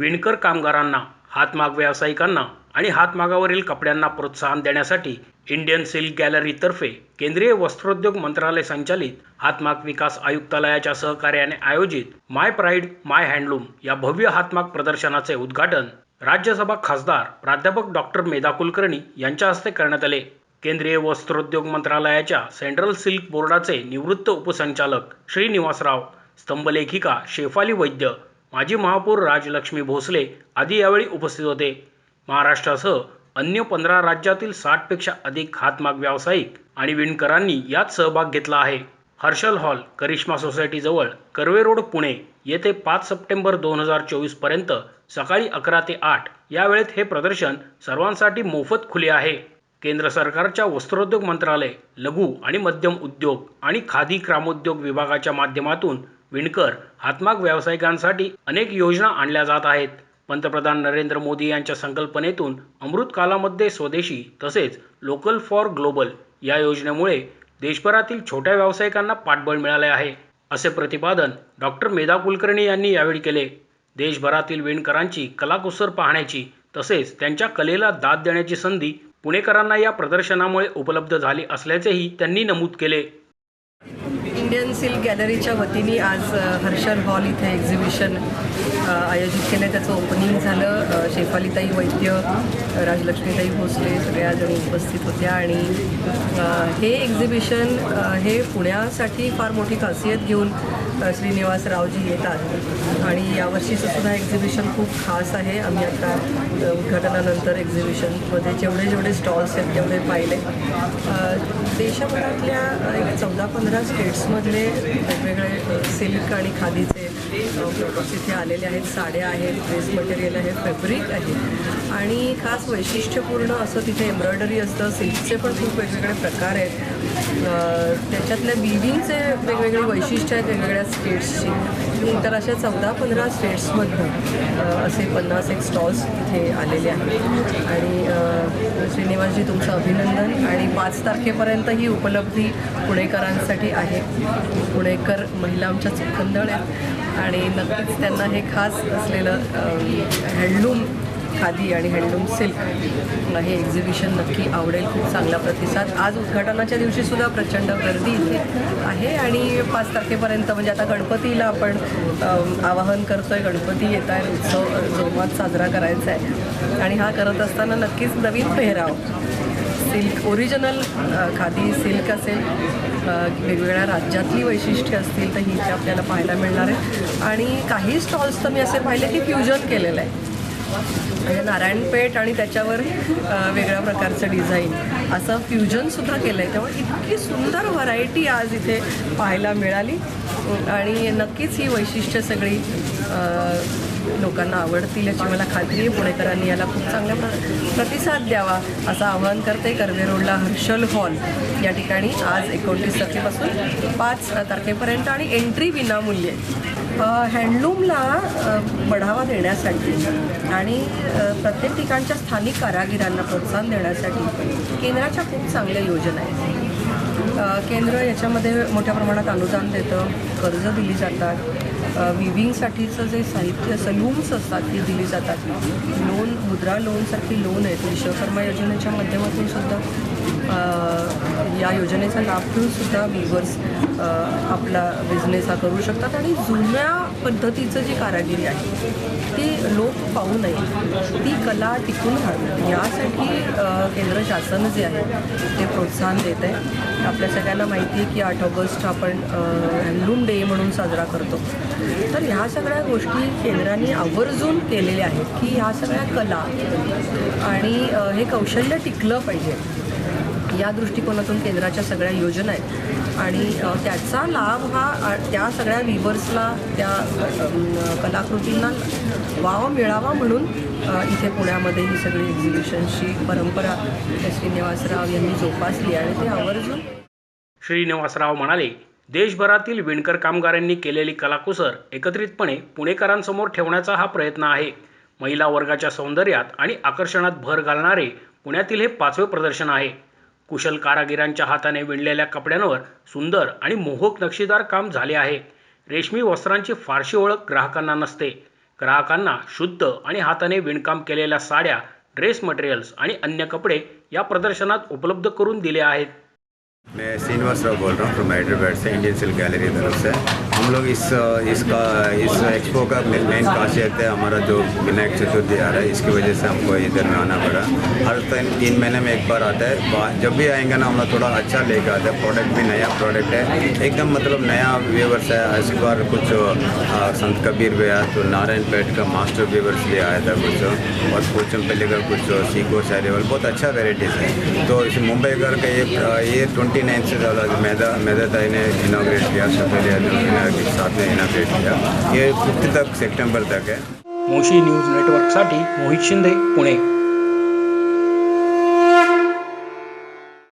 विणकर कामगारांना हातमाग व्यावसायिकांना आणि हातमागावरील कपड्यांना प्रोत्साहन देण्यासाठी इंडियन सिल्क गॅलरीतर्फे केंद्रीय वस्त्रोद्योग मंत्रालय संचालित हातमाग विकास आयुक्तालयाच्या सहकार्याने आयोजित माय प्राईड माय हँडलूम या भव्य हातमाग प्रदर्शनाचे उद्घाटन राज्यसभा खासदार प्राध्यापक डॉक्टर मेधा कुलकर्णी यांच्या हस्ते करण्यात आले. केंद्रीय वस्त्रोद्योग मंत्रालयाच्या सेंट्रल सिल्क बोर्डाचे निवृत्त उपसंचालक श्रीनिवासराव स्तंभलेखिका शेफाली वैद्य माजी महापौर राजलक्ष्मी भोसले आदी यावेळी उपस्थित होते. महाराष्ट्रासह अन्य पंधरा राज्यातील साठपेक्षा अधिक हातमाग व्यावसायिक आणि विणकरांनी यात सहभाग घेतला आहे. हर्षल हॉल करिश्मा सोसायटीजवळ कर्वे रोड पुणे येथे पाच सप्टेंबर दोन हजार चोवीसपर्यंत सकाळी अकरा ते आठ या वेळेत हे प्रदर्शन सर्वांसाठी मोफत खुले आहे. केंद्र सरकारच्या वस्त्रोद्योग मंत्रालय लघु आणि मध्यम उद्योग आणि खादी ग्रामोद्योग विभागाच्या माध्यमातून विणकर हातमाग व्यावसायिकांसाठी अनेक योजना आणल्या जात आहेत. पंतप्रधान नरेंद्र मोदी यांच्या संकल्पनेतून अमृतकालामध्ये स्वदेशी तसेच लोकल फॉर ग्लोबल या योजनेमुळे देशभरातील छोट्या व्यावसायिकांना पाठबळ मिळाले आहे. असे प्रतिपादन डॉक्टर मेधा कुलकर्णी यांनी यावेळी केले. देशभरातील विणकरांची कलाकुसर पाहण्याची तसेच त्यांच्या कलेला दाद देण्याची संधी पुणेकरांना या प्रदर्शनामुळे उपलब्ध झाली असल्याचेही त्यांनी नमूद केले. इंडियन सिल्क गॅलरीच्या वतीने आज हर्षल हॉल इथे एक्झिबिशन आयोजित केलं त्याचं ओपनिंग झालं. शेफालीताई वैद्य राजलक्ष्मीताई भोसले सगळ्या जणी उपस्थित होत्या आणि हे एक्झिबिशन हे पुण्यासाठी फार मोठी खासियत घेऊन श्रीनिवासरावजी श्रीनिवास रावजी येतात. आणि यावर्षीचं सुद्धा एक्झिबिशन खूप खास आहे. आम्ही आता उद्घाटनानंतर एक्झिबिशनमध्ये जेवढे जेवढे स्टॉल्स आहेत तेवढे पाहिले. देशभरातल्या एक चौदा पंधरा स्टेट्समधले वेगवेगळे सिल्क आणि खादीचे प्रोडक्ट्स इथे आलेले आहेत साड्या आहेत ड्रेस मटेरियल आहे फॅब्रिक आहे. आणि खास वैशिष्ट्यपूर्ण असं तिथे एम्ब्रॉयडरी असतं सिल्कचे पण खूप वेगवेगळे प्रकार आहेत. त्याच्यातल्या बिविंगचे वेगवेगळे वैशिष्ट्य आहेत वेगवेगळ्या स्टेट्सची तर अशा चौदा पंधरा स्टेट्समधून असे पन्नास एक स्टॉल्स तिथे आलेले आहेत. आणि अ, तुमचं अभिनंदन. आणि पाच तारखेपर्यंत ही उपलब्धी पुणेकरांसाठी आहे. पुणेकर महिला आमच्या चुकंदळ आहेत आणि नक्कीच त्यांना हे खास असलेलं हँडलूम खादी आणि हँडलूम सिल्क. हे एक्झिबिशन नक्की आवडेल. खूप चांगला प्रतिसाद. आज उद्घाटनाच्या दिवशी सुद्धा प्रचंड गर्दी इथे आहे आणि पाच तारखेपर्यंत म्हणजे आता गणपतीला आपण आवाहन करतो आहे गणपती येत आहे उत्सव जोमात साजरा करायचा आहे आणि हा करत असताना नक्कीच नवीन पेहराव. सिल्क ओरिजिनल खादी सिल्क असेल. वेगवेगळ्या राज्यातली वैशिष्ट्ये असतील तर ही इथे आपल्याला पाहायला मिळणार आहे. आणि काही स्टॉल्स तर मी असे पाहिले की फ्युजन केलेलं आहे. म्हणजे नारायणपेठ आणि त्याच्यावर वेगळ्या प्रकारचं डिझाईन. असं फ्युजनसुद्धा केलं आहे त्यामुळे इतकी सुंदर व्हरायटी आज इथे पाहायला मिळाली. आणि नक्कीच ही वैशिष्ट्य सगळी लोकांना आवडतील याची मला खात्री आहे. पुणेकरांनी याला खूप चांगला प्र प्रतिसाद द्यावा असं आवाहन करते कर्वे रोडला हर्षल हॉल. या ठिकाणी आज एकोणतीस तारखेपासून पाच तारखेपर्यंत आणि एंट्री विनामूल्य. हँडलूमला बढावा देण्यासाठी आणि प्रत्येक ठिकाणच्या स्थानिक कारागिरांना प्रोत्साहन देण्यासाठी केंद्राच्या खूप चांगल्या योजना आहेत. केंद्र याच्यामध्ये मोठ्या प्रमाणात अनुदान देतं कर्ज दिली जातात. विविंगसाठीचं जे साहित्य सलूम्स असतात ती दिली जातात. लोन मुद्रा लोनसारखी लोन आहेत. विश्वकर्मा योजनेच्या माध्यमातून सुद्धा या योजनेचा लाभ घेऊन सुद्धा विवर्स आपला बिझनेस हा करू शकतात. आणि जुन्या पद्धतीचं जी कारागिरी आहे ती लोक पाहू नये. ती कला टिकून राहावी. यासाठी केंद्र शासन जे आहे ते प्रोत्साहन देत आहे. आपल्या सगळ्यांना माहिती आहे की आठ ऑगस्ट आपण हँडलूम डे म्हणून साजरा करतो. तर ह्या सगळ्या गोष्टी केंद्राने आवर्जून केलेल्या आहेत की ह्या सगळ्या कला आणि हे कौशल्य टिकलं पाहिजे. या दृष्टिकोनातून केंद्राच्या सगळ्या योजना आहेत. आणि त्याचा लाभ हा त्या सगळ्या विवर्सला त्या कलाकृतींना वाव मिळावा म्हणून इथे पुण्यामध्ये ही सगळी एक्झिबिशनची परंपरा श्रीनिवासराव यांनी जोपासली आणि ते आवर्जून श्रीनिवासराव म्हणाले देशभरातील विणकर कामगारांनी केलेली कलाकुसर एकत्रितपणे पुणेकरांसमोर ठेवण्याचा हा प्रयत्न आहे. महिला वर्गाच्या सौंदर्यात आणि आकर्षणात भर घालणारे पुण्यातील हे पाचवे प्रदर्शन आहे. कुशल कारागिरांच्या हाताने विणलेल्या कपड्यांवर सुंदर आणि मोहक नक्षीदार काम झाले आहे. रेशमी वस्त्रांची फारशी ओळख ग्राहकांना नसते. ग्राहकांना शुद्ध आणि हाताने विणकाम केलेल्या साड्या ड्रेस मटेरियल्स आणि अन्य कपडे या प्रदर्शनात उपलब्ध करून दिले आहेत. मैं श्रीनिवास राव बोल रहा हूँ फ्रॉम हैदराबाद से इंडियन सिल्क गैलरी तरफ़ से। हम लोग इस इसका इस एक्सपो का मेन खासियत है हमारा जो विनायक चतुर्थी आ रहा है, इसकी वजह से हमको इधर में आना पड़ा। हर तीन तीन महीने में एक बार आता है। जब भी आएँगे ना हम लोग थोड़ा अच्छा लेकर आते हैं। प्रोडक्ट भी नया प्रोडक्ट है। एकदम मतलब नया व्यूवर्स है। इस बार कुछ संत कबीर भी आया तो नारायण पेट का मास्टर व्यूवर्स भी आया था कुछ। और पोचमपल्ली का कुछ सीको सैरिवल बहुत अच्छा वेराइटीज़ है। तो इस मुंबई घर का ये ये ट्वेंटी नाइन से ज़्यादा मैदा मैदाताई ने इनाग्रेट किया सफेलिया के साथ में इनाग्रेट किया ये फिफ्थ तक सितंबर तक है मोशी न्यूज नेटवर्कसाठी मोहित शिंदे पुणे